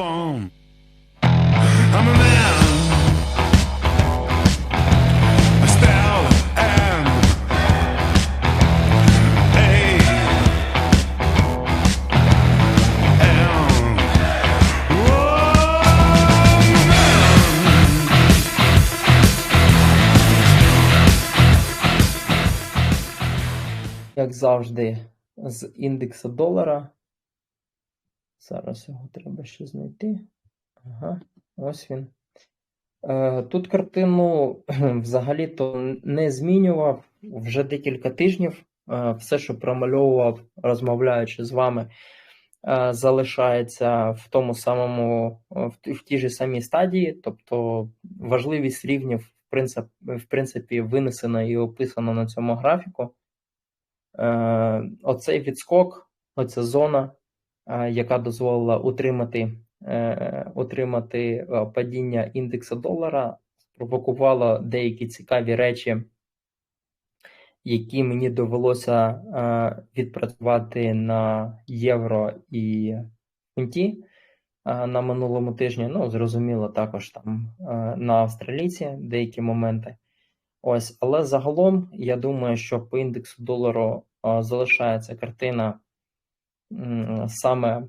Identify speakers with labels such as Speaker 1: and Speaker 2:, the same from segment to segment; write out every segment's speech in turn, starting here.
Speaker 1: fun. I'm a man.
Speaker 2: Як завжди, з індекса долара. Зараз його треба ще знайти. Ага, ось він. Е, Тут картину взагалі-то не змінював вже декілька тижнів. Е, Все, що промальовував, розмовляючи з вами, е, залишається в тому самому, в тій же самій стадії. Тобто важливість рівнів, в принцип, в принципі, винесена і описана на цьому графіку. Оцей відскок, оця зона, яка дозволила утримати, е, утримати е, падіння індексу долара, спровокувала деякі цікаві речі, які мені довелося е, відпрацювати на євро і фунті е, на минулому тижні. Ну, зрозуміло, також там е, на австралійці деякі моменти. Ось, але загалом я думаю, що по індексу долару е, залишається картина саме е,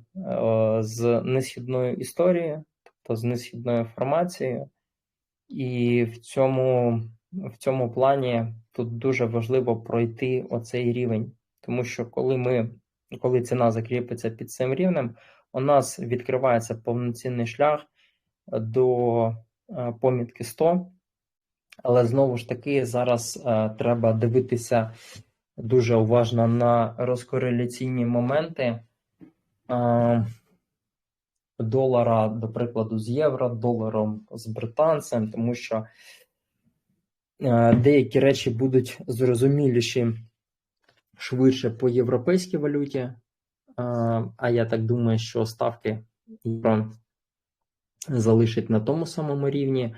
Speaker 2: з несхідною історією, тобто з несхідною формацією. І в цьому, в цьому плані тут дуже важливо пройти оцей рівень, тому що коли ми, коли ціна закріпиться під цим рівнем, у нас відкривається повноцінний шлях до е, помітки 100. Але знову ж таки, зараз е, треба дивитися дуже уважно на розкореляційні моменти долара, до прикладу, з євро, доларом з британцем, тому що деякі речі будуть зрозуміліші швидше по європейській валюті. А я так думаю, що ставки євро залишить на тому самому рівні.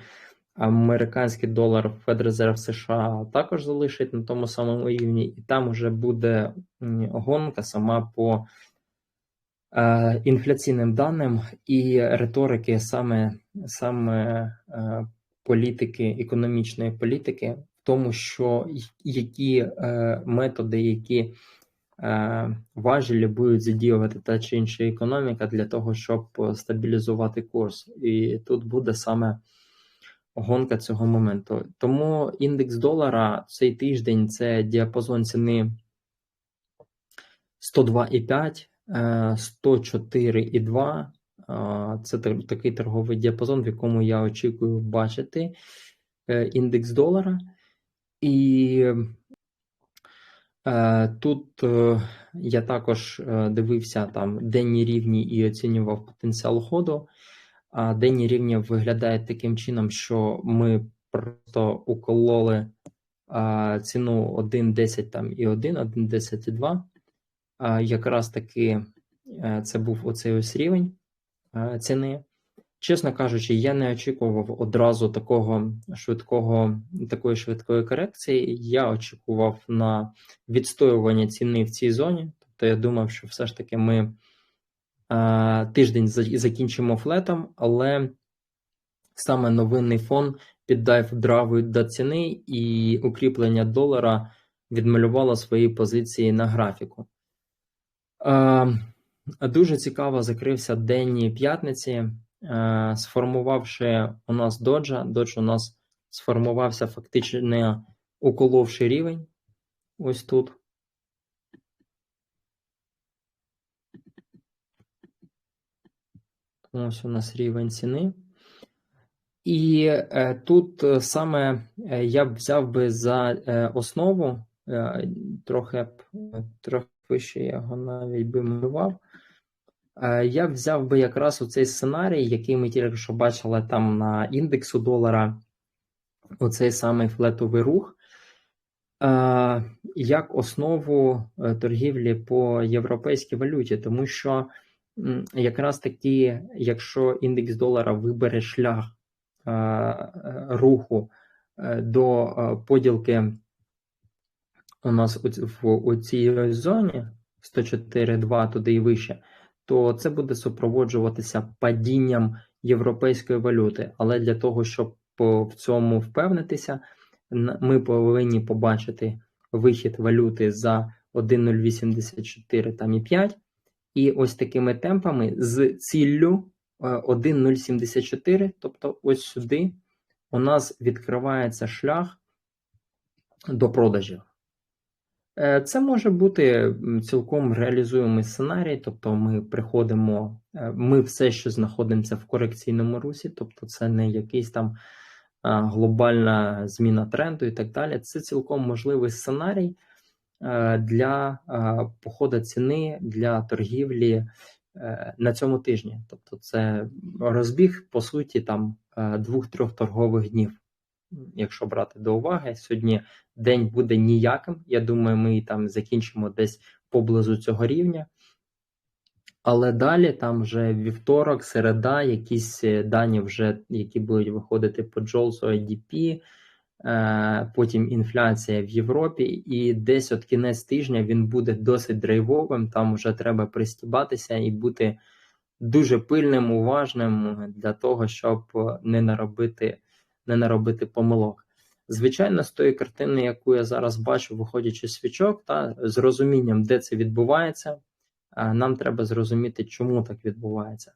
Speaker 2: Американський долар Федрезерв США також залишить на тому самому рівні, і там вже буде гонка сама по е, інфляційним даним і риторики саме, саме е, політики, економічної політики, в тому, що які е, методи, які е, важелі будуть задіювати та чи інша економіка для того, щоб стабілізувати курс. І тут буде саме гонка цього моменту. Тому індекс долара цей тиждень це діапазон ціни 102,5, е, 104,2. Е, Це такий торговий діапазон, в якому я очікую бачити е, індекс долара. І е, тут е, я також е, дивився там денні рівні і оцінював потенціал ходу. А денні рівні виглядають таким чином, що ми просто укололи а, ціну 1.10 там і 1, 1.10 і 2. А, якраз таки е, це був оцей ось рівень е, ціни. Чесно кажучи, я не очікував одразу такого швидкого, такої швидкої корекції. Я очікував на відстоювання ціни в цій зоні. Тобто я думав, що все ж таки ми тиждень закінчимо флетом, але саме новинний фон піддав драву до ціни, і укріплення долара відмалювало свої позиції на графіку. Е, Дуже цікаво закрився денні п'ятниці, е, сформувавши у нас доджа. Додж у нас сформувався фактично уколовши рівень. Ось тут. Ось у нас рівень ціни. І е, тут е, саме е, я б взяв би за основу, трохи б трохи вище я його навіть би малював. Я взяв би якраз у цей сценарій, який ми тільки що бачили там на індексу долара, оцей самий флетовий рух, як основу торгівлі по європейській валюті, тому що якраз таки, якщо індекс долара вибере шлях е, е, руху е, до поділки у нас в цій зоні 104,2 туди і вище, то це буде супроводжуватися падінням європейської валюти. Але для того, щоб в цьому впевнитися, ми повинні побачити вихід валюти за 1,084 там і 5. І ось такими темпами з ціллю е, 1,074, тобто ось сюди, у нас відкривається шлях до продажів. Е, Це може бути цілком реалізуємий сценарій, тобто ми приходимо, е, ми все ще знаходимося в корекційному русі, тобто це не якийсь там глобальна зміна тренду і так далі. Це цілком можливий сценарій е, для походу ціни для торгівлі е, на цьому тижні. Тобто, це розбіг по суті там е, двох-трьох торгових днів. Якщо брати до уваги, сьогодні день буде ніяким. Я думаю, ми там закінчимо десь поблизу цього рівня. Але далі там вже вівторок, середа, якісь е, дані, вже, які будуть виходити по Джолсу IDP, е, потім інфляція в Європі, і десь от кінець тижня він буде досить драйвовим. Там вже треба пристібатися і бути дуже пильним, уважним для того, щоб не наробити, не наробити помилок. Звичайно, з тої картини, яку я зараз бачу, виходячи з свічок, та з розумінням, де це відбувається, нам треба зрозуміти, чому так відбувається.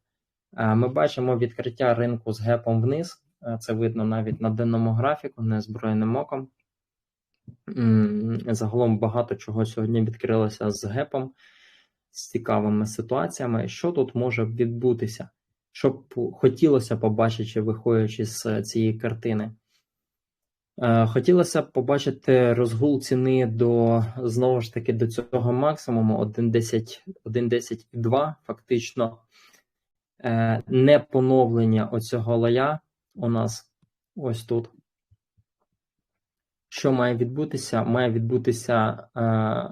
Speaker 2: Ми бачимо відкриття ринку з гепом вниз. А, Це видно навіть на денному графіку, незброєним оком. Загалом багато чого сьогодні відкрилося з гепом, з цікавими ситуаціями. Що тут може відбутися? Що б хотілося побачити, виходячи з цієї картини? Е, Хотілося б побачити розгул ціни до знову ж таки до цього максимуму 1.10 1.10,2, фактично е, не поновлення оцього лоя у нас ось тут. Що має відбутися? Має відбутися е,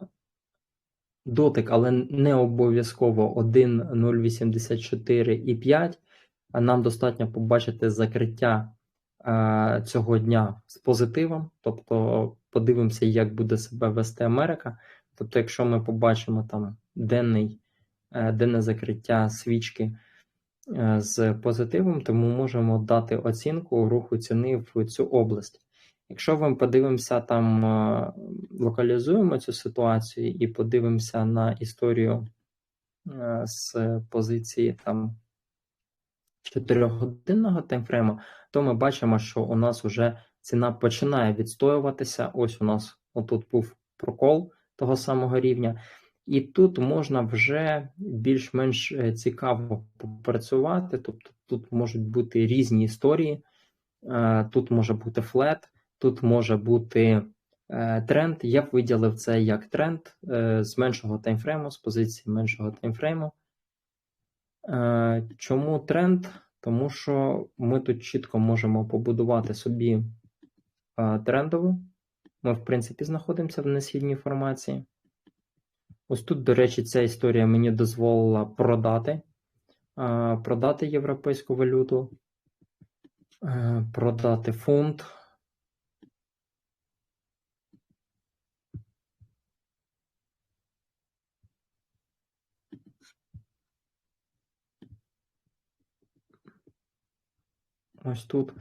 Speaker 2: дотик, але не обов'язково 1.084,5, а нам достатньо побачити закриття е, цього дня з позитивом, тобто подивимося, як буде себе вести Америка. Тобто, якщо ми побачимо там денний, е, денне закриття свічки з позитивом, то ми можемо дати оцінку руху ціни в цю область. Якщо ми подивимося там, е, локалізуємо цю ситуацію і подивимося на історію е, з позиції там 4-годинного таймфрейму, то ми бачимо, що у нас вже ціна починає відстоюватися. Ось у нас отут був прокол того самого рівня. І тут можна вже більш-менш е, цікаво попрацювати. Тобто тут можуть бути різні історії, Е, тут може бути флет, тут може бути е, тренд. Я б виділив це як тренд з меншого таймфрейму, з позиції меншого таймфрейму. Чому тренд? Тому що ми тут чітко можемо побудувати собі трендову. Ми, в принципі, знаходимося в несхідній формації. Ось тут, до речі, ця історія мені дозволила продати, е, продати європейську валюту, е, продати фунт. Ось тут.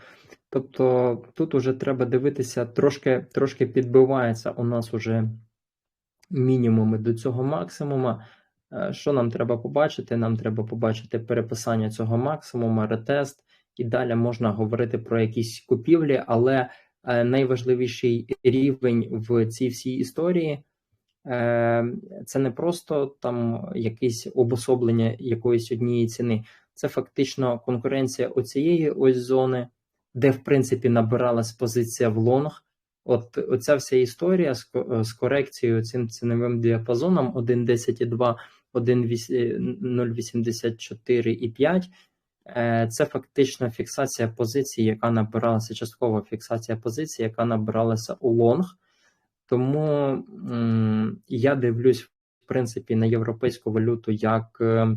Speaker 2: Тобто тут уже треба дивитися, трошки, трошки підбивається у нас уже мінімуми до цього максимума. Е, Що нам треба побачити? Нам треба побачити переписання цього максимума, ретест, і далі можна говорити про якісь купівлі, але е, найважливіший рівень в цій всій історії е, це не просто там якесь обособлення якоїсь однієї ціни, це фактично конкуренція оцієї ось зони, де в принципі набиралась позиція в лонг. От оця вся історія з, з корекцією цим ціновим діапазоном 1.10 і 2, 0,84,5. Е, Це фактично фіксація позиції, яка набиралася, часткова фіксація позиції, яка набиралася у лонг. Тому я дивлюсь, в принципі, на європейську валюту як, е,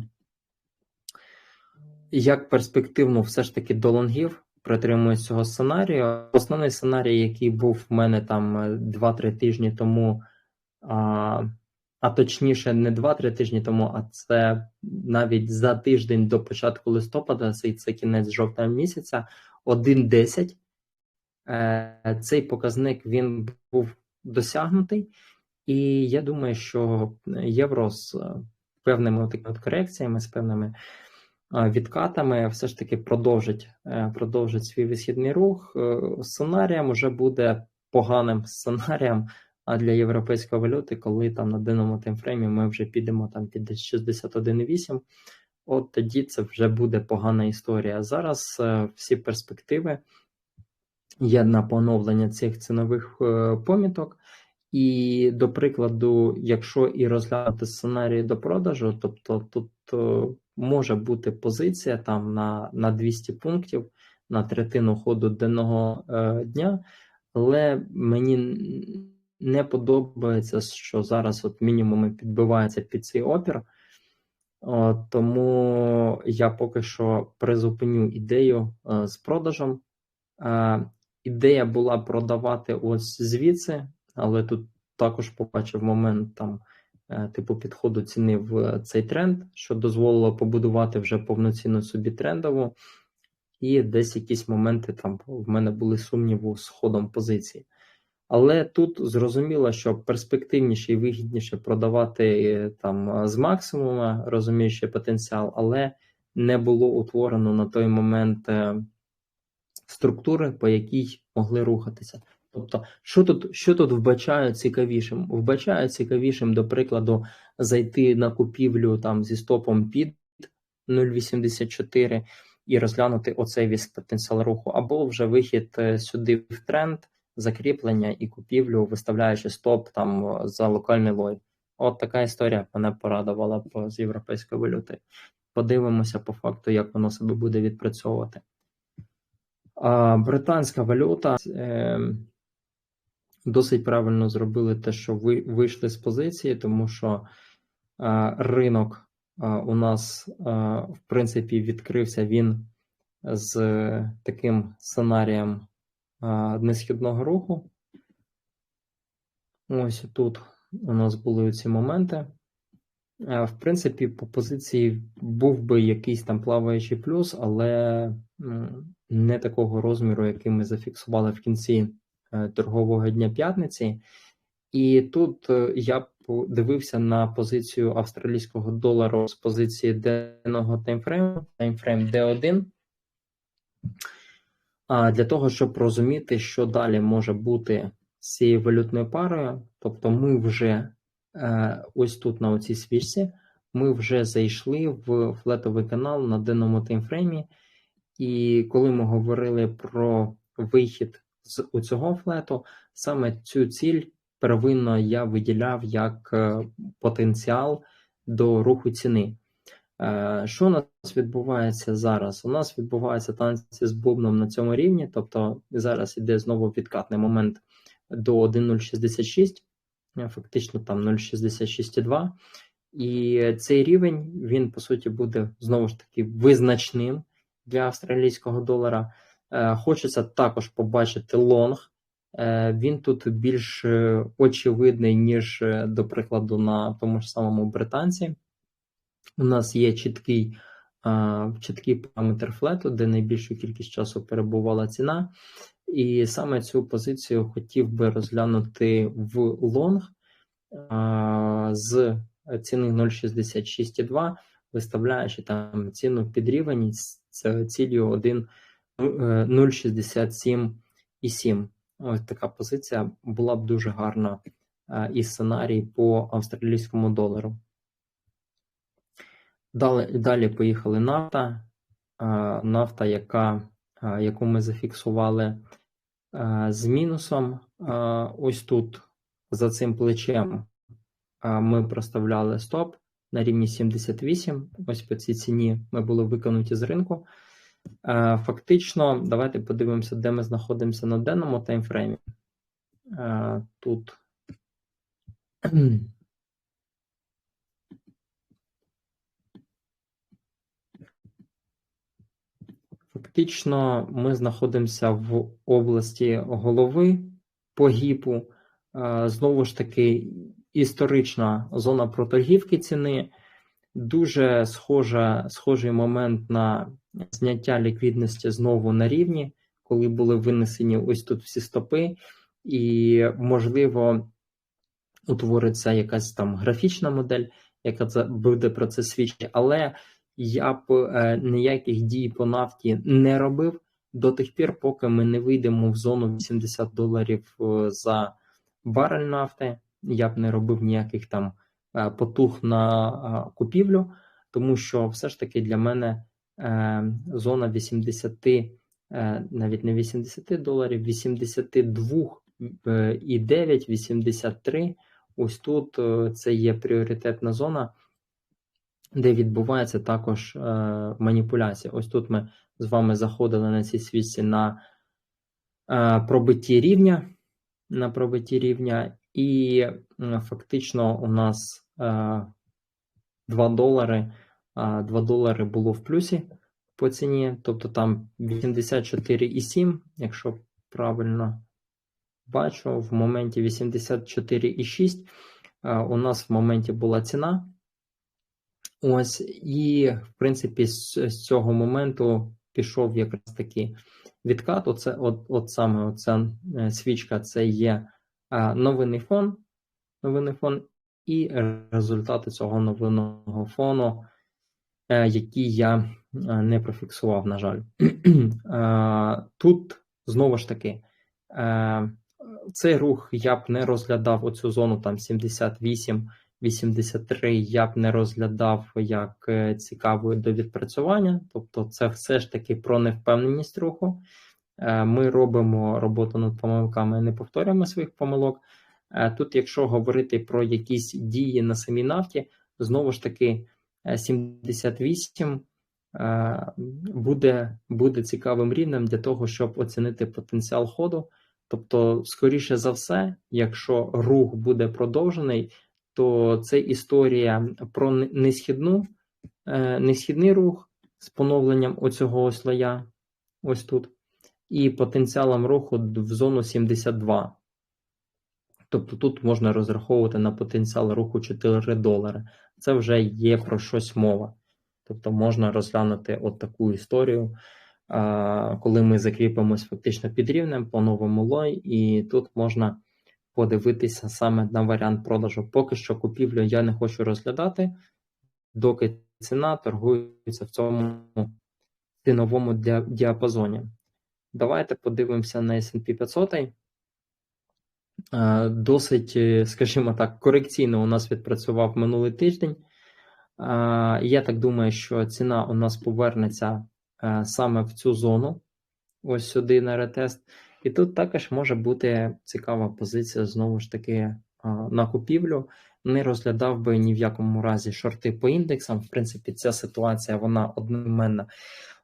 Speaker 2: як перспективну все ж таки до лонгів. Притримуюсь цього сценарію. Основний сценарій, який був в мене там е, 2-3 тижні тому, а, а точніше, не 2-3 тижні тому, а це навіть за тиждень до початку листопада, це, це кінець жовтого місяця, 1,10. Е, Цей показник він був досягнутий, і я думаю, що євро з е, певними такими корекціями, з певними е, відкатами, все ж таки продовжить, е, продовжить свій висхідний рух. Е, Сценарієм вже буде поганим сценарієм а для європейської валюти, коли там на денному таймфреймі ми вже підемо там під 61,8, от тоді це вже буде погана історія. Зараз е, всі перспективи є на поновлення цих цінових е, поміток. І, до прикладу, якщо і розглянути сценарій до продажу, тобто тут е, може бути позиція там на, на 200 пунктів на третину ходу денного е, дня, але мені не подобається, що зараз от мінімуми підбиваються під цей опір. О, тому я поки що призупиню ідею е, з продажем. Е, ідея була продавати ось звідси, але тут також побачив момент там, е, типу, підходу ціни в цей тренд, що дозволило побудувати вже повноцінну собі трендову. І десь якісь моменти там в мене були сумніву з ходом позиції. Але тут зрозуміло, що перспективніше і вигідніше продавати е, там е, з максимума, розуміючи потенціал, але не було утворено на той момент е, структури, по якій могли рухатися. Тобто, що тут, що тут вбачаю цікавішим? Вбачаю цікавішим, до прикладу, зайти на купівлю там зі стопом під 0,84 і розглянути оцей весь потенціал руху, або вже вихід е, сюди в тренд, закріплення і купівлю, виставляючи стоп там е, за локальний лой. От така історія мене порадувала б з європейською валютою. Подивимося по факту, як воно себе буде відпрацьовувати. А, британська валюта е, досить правильно зробили те, що ви вийшли з позиції, тому що е, ринок е, у нас, е, в принципі, відкрився він з таким сценарієм несхідного руху. Ось тут у нас були ці моменти. В принципі, по позиції був би якийсь там плаваючий плюс, але не такого розміру, який ми зафіксували в кінці торгового дня п'ятниці. І тут е, я дивився на позицію австралійського долару з позиції денного таймфрейму, таймфрейм D1, а, для того, щоб розуміти, що далі може бути з цією валютною парою. Тобто, ми вже е, ось тут на оцій свічці, ми вже зайшли в флетовий канал на денному таймфреймі. І коли ми говорили про вихід з у цього флету, саме цю ціль первинно я виділяв як е, потенціал до руху ціни. Е, Що у нас відбувається зараз? У нас відбуваються танці з бубном на цьому рівні, тобто зараз іде знову відкатний момент до 1.066, е, фактично там 0.66,2. І цей рівень він по суті буде знову ж таки визначним для австралійського долара. Е, Хочеться також побачити лонг. Е, Він тут більш е, очевидний, ніж, до прикладу, на тому ж самому британці. У нас є чіткий, чіткий параметр флету, де найбільшу кількість часу перебувала ціна. І саме цю позицію хотів би розглянути в лонг з ціни 0,66,2, виставляючи там ціну під рівень з цілею 1 е, 0,67,7. Ось така позиція була б дуже гарна е, і сценарій по австралійському долару. Далі, далі поїхали нафта. Е, Нафта, яка, е, яку ми зафіксували е, з мінусом. Е, Ось тут за цим плечем е, ми проставляли стоп на рівні 78. Ось по цій ціні ми були виконуті з ринку. Е, Фактично, давайте подивимося, де ми знаходимося на денному таймфреймі. Е, Тут. Фактично, ми знаходимося в області голови по гіпу. Е, Знову ж таки, історична зона проторгівки ціни. Дуже схожа, схожий момент на зняття ліквідності знову на рівні, коли були винесені ось тут всі стопи, і, можливо, утвориться якась там графічна модель, яка буде про це свідчити. Але я б е, ніяких дій по нафті не робив до тих пір, поки ми не вийдемо в зону 80 доларів е, за барель нафти. Я б не робив ніяких там е, потуг на е, купівлю, тому що все ж таки для мене зона 80, е, навіть не 80 доларів, 82 е, і 9, 83. Ось тут е, це є пріоритетна зона, де відбувається також е, маніпуляція. Ось тут ми з вами заходили на цій свічці на е, пробитті рівня. На пробитті рівня, і фактично у нас е, 2 долари. А 2 долари було в плюсі по ціні, тобто там 84,7, якщо правильно бачу, в моменті 84,6 е, у нас в моменті була ціна. Ось, і, в принципі, з, з цього моменту пішов якраз таки відкат. Оце, от, от саме оця е, свічка це є новинний фон, новинний фон і результати цього новинного фону, які я е, не профіксував, на жаль. Е, Тут знову ж таки. е, Цей рух я б не розглядав оцю зону там 78 83 я б не розглядав як е, цікавою до відпрацювання, тобто це все ж таки про невпевненість руху. Е, Ми робимо роботу над помилками, не повторюємо своїх помилок. Е, Тут, якщо говорити про якісь дії на самій нафті, знову ж таки е, 78 е, буде, буде цікавим рівнем для того, щоб оцінити потенціал ходу. Тобто, скоріше за все, якщо рух буде продовжений, то це історія про несхідну, е, несхідний рух з поновленням оцього слоя, ось тут, і потенціалом руху в зону 72. Тобто тут можна розраховувати на потенціал руху 4 долари. Це вже є про щось мова. Тобто можна розглянути от таку історію, коли ми закріпимось фактично під рівнем по новому лой, і тут можна подивитися саме на варіант продажу. Поки що купівлю я не хочу розглядати, доки ціна торгується в цьому ціновому діапазоні. Давайте подивимося на S&P 500. Е, Досить, е, скажімо так, корекційно у нас відпрацював минулий тиждень. Е, Я так думаю, що ціна у нас повернеться саме в цю зону, ось сюди на ретест. І тут також може бути цікава позиція знову ж таки на купівлю. Не розглядав би ні в якому разі шорти по індексам. В принципі, ця ситуація вона одноіменна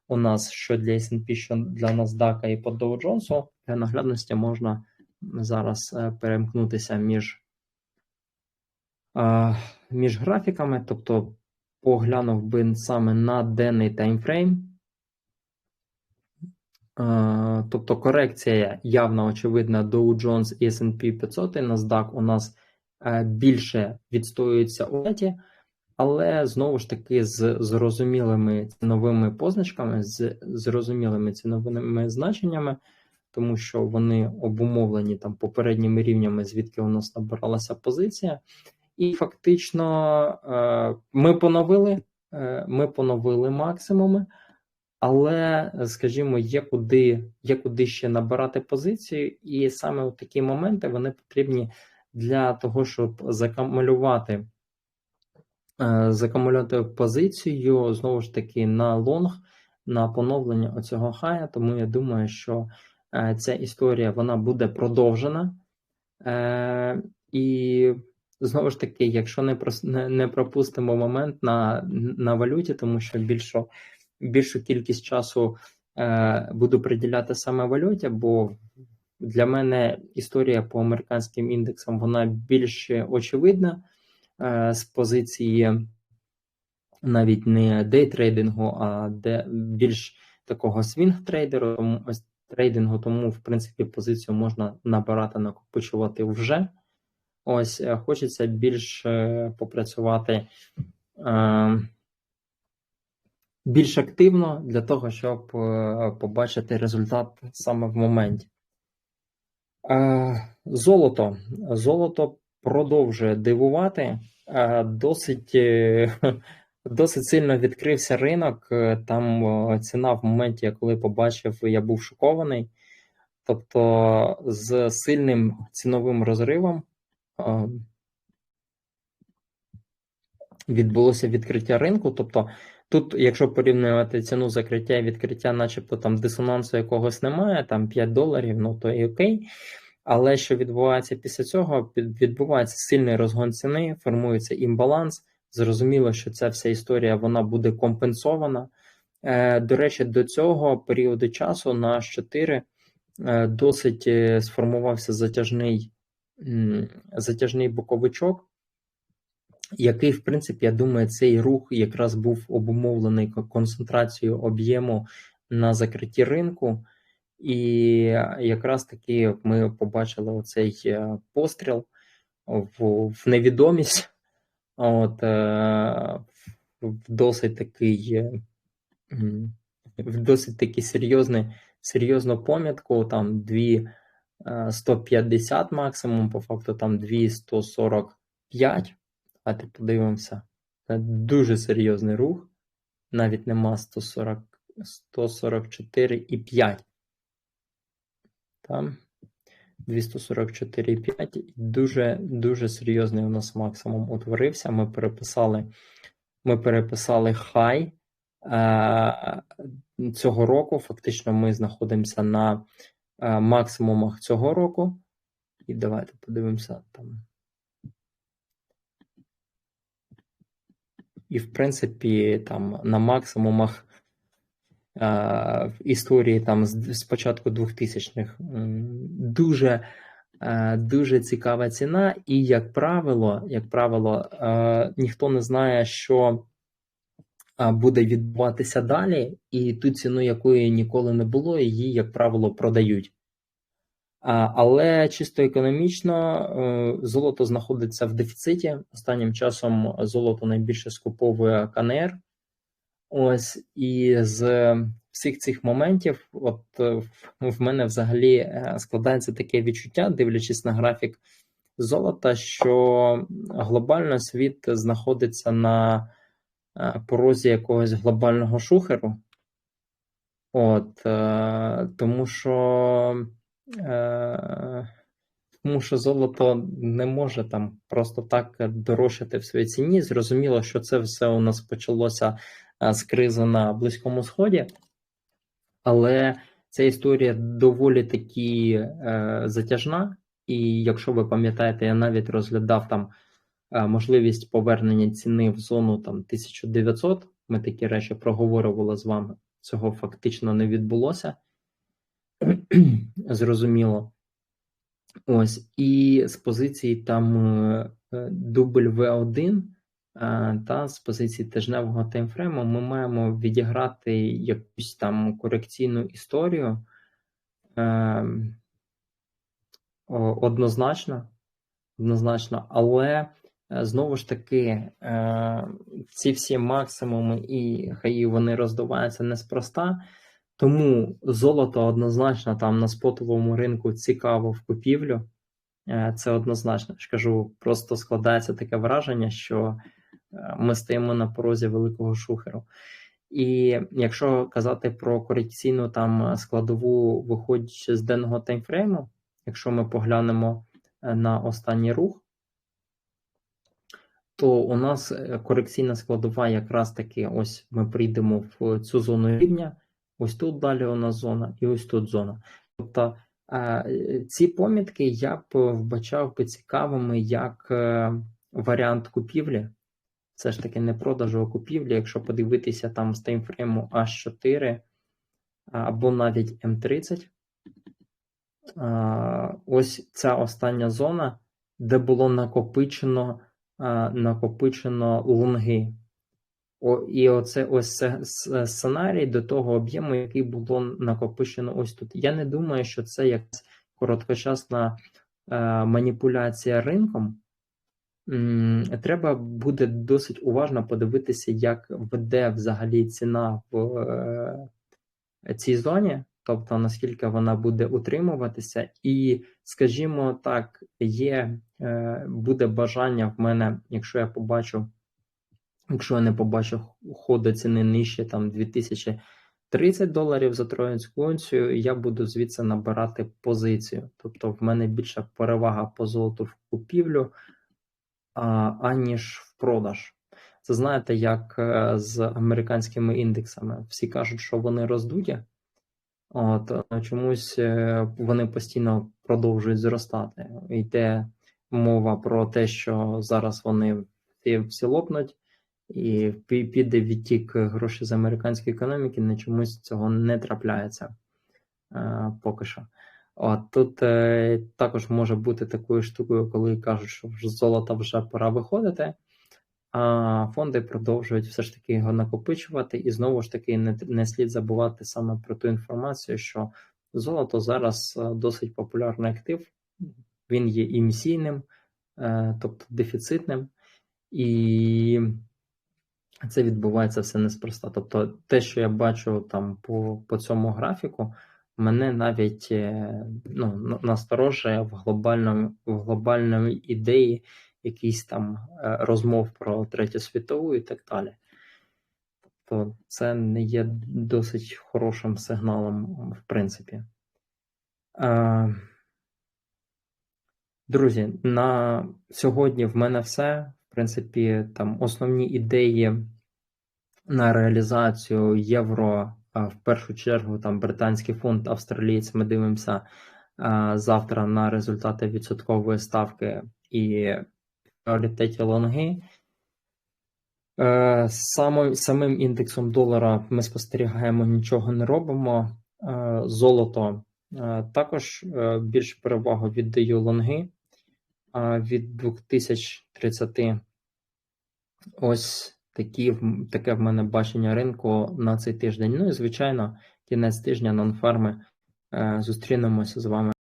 Speaker 2: у нас що для S&P, що для NASDAQ і по Dow Jones. Для наглядності можна зараз е, перемкнутися між, між графіками, тобто поглянув би саме на денний таймфрейм. Тобто корекція явно очевидна Dow Jones і S&P 500, і NASDAQ у нас е, більше відстоюється у леті, але знову ж таки з зрозумілими ціновими позначками, з зрозумілими ціновими значеннями, тому що вони обумовлені там попередніми рівнями, звідки у нас набиралася позиція. І фактично е, ми поновили, е, ми поновили максимуми. Але, скажімо, є куди, є куди ще набирати позицію, і саме у такі моменти вони потрібні для того, щоб закамулювати, е, закамулювати позицію знову ж таки на лонг, на поновлення оцього хая. Тому я думаю, що ця історія вона буде продовжена. Е, І знову ж таки, якщо не, не, пропустимо момент на, на валюті, тому що більшу, більшу кількість часу е, буду приділяти саме валюті, бо для мене історія по американським індексам вона більш очевидна е, з позиції навіть не дейтрейдингу, а де більш такого свінг-трейдеру, трейдингу, тому в принципі позицію можна набирати, накопичувати вже. Ось е, хочеться більш попрацювати е, більш активно для того, щоб е, побачити результат саме в моменті. Золото. Золото продовжує дивувати. Досить, досить сильно відкрився ринок. Е, Там е, ціна в моменті, коли побачив, я був шокований. Тобто з сильним ціновим розривом е, відбулося відкриття ринку. Тобто, тут, якщо порівнювати ціну закриття і відкриття, начебто там дисонансу якогось немає, там 5 доларів, ну то і окей. Але що відбувається після цього? Відбувається сильний розгон ціни, формується імбаланс. Зрозуміло, що ця вся історія вона буде компенсована. Е, До речі, до цього періоду часу на H4 е, досить е, сформувався затяжний, затяжний боковичок, який, в принципі, я думаю, цей рух якраз був обумовлений концентрацією об'єму на закритті ринку. І якраз таки ми побачили оцей постріл в невідомість. От, е, в досить такий, е, в досить такий серйозний, серйозну помітку, там 2 е, 150 максимум, по факту там 2 145. Давайте подивимося. Це дуже серйозний рух. Навіть нема 140, 144,5. Там 244,5. Дуже дуже серйозний у нас максимум утворився. Ми переписали, ми переписали хай е, цього року. Фактично, ми знаходимося на е, максимумах цього року. І давайте подивимося там. І, в принципі, там на максимумах історії там з, початку 2000-х дуже, е, дуже цікава ціна, і, як правило, як правило, е, ніхто не знає, що е, буде відбуватися далі, і ту ціну, якої ніколи не було, її, як правило, продають. Але чисто економічно е, золото знаходиться в дефіциті. Останнім часом золото найбільше скуповує КНР. Ось і з всіх цих моментів, от е, в- в мене взагалі е, складається таке відчуття, дивлячись на графік золота, що глобально світ знаходиться на е, порозі якогось глобального шухеру. От, тому що. Тому що золото не може там просто так дорожчати в своїй ціні. Зрозуміло, що це все у нас почалося з кризи на Близькому Сході, але ця історія доволі таки е, затяжна. І якщо ви пам'ятаєте, я навіть розглядав там е, можливість повернення ціни в зону там 1900. Ми такі речі проговорювали з вами. Цього фактично не відбулося. Зрозуміло. Ось, і з позиції там е, е, W1 е, та з позиції тижневого таймфрейму ми маємо відіграти якусь там корекційну історію. Е, Однозначно, однозначно, але е, знову ж таки, е, ці всі максимуми і хаї вони роздуваються неспроста. Тому золото однозначно там на спотовому ринку цікаво в купівлю. Е, Це однозначно. Я ж кажу, просто складається таке враження, що е, ми стоїмо на порозі великого шухеру. І якщо казати про корекційну там складову, виходячи з денного таймфрейму, якщо ми поглянемо е, на останній рух, то у нас е, корекційна складова якраз таки ось ми прийдемо в цю зону рівня. Ось тут далі у нас зона, і ось тут зона. Тобто Е, Ці помітки я б вбачав би цікавими як е, варіант купівлі. Все ж таки не продажу, а купівлі. Якщо подивитися там з таймфрейму H4 або навіть М30. Ось ця остання зона, де було накопичено, накопичено лонги. І оце ось сценарій до того об'єму, який було накопичено ось тут. Я не думаю, що це якась короткочасна маніпуляція ринком. Треба буде досить уважно подивитися, як веде взагалі ціна в е, цій зоні, тобто наскільки вона буде утримуватися, і, скажімо так, є, е, буде бажання в мене, якщо я побачу, якщо я не побачу ходу ціни нижче там 2030 доларів за троянську унцію, я буду звідси набирати позицію. Тобто в мене більша перевага по золоту в купівлю, аніж в продаж. Це знаєте, як е, з американськими індексами. Всі кажуть, що вони роздуті, от чомусь е, вони постійно продовжують зростати. Йде мова про те, що зараз вони всі, лопнуть, і піде відтік грошей з американської економіки, на чомусь цього не трапляється е, поки що. От тут е, також може бути такою штукою, коли кажуть, що вже золота вже пора виходити, а фонди продовжують все ж таки його накопичувати, і знову ж таки не, не слід забувати саме про ту інформацію, що золото зараз е, досить популярний актив, він є емісійним, е, тобто дефіцитним, і це відбувається все неспроста. Тобто, те, що я бачу там по, по цьому графіку, мене навіть е, ну, насторожує в глобальному в глобальній ідеї якісь там е, розмов про третю світову і так далі. Тобто це не є досить хорошим сигналом, в принципі. Е, Друзі, на сьогодні в мене все. В принципі, там основні ідеї на реалізацію євро, в першу чергу, там британський фунт, австралієць. Ми дивимося завтра на результати відсоткової ставки і пріоритеті лонги. Е, Самим, самим індексом долара ми спостерігаємо, нічого не робимо. Е, Золото е, також більш перевагу віддаю лонги від 2030. Ось такі, таке в мене бачення ринку на цей тиждень. Ну і звичайно, кінець тижня нонфарми. Е, Зустрінемося з вами.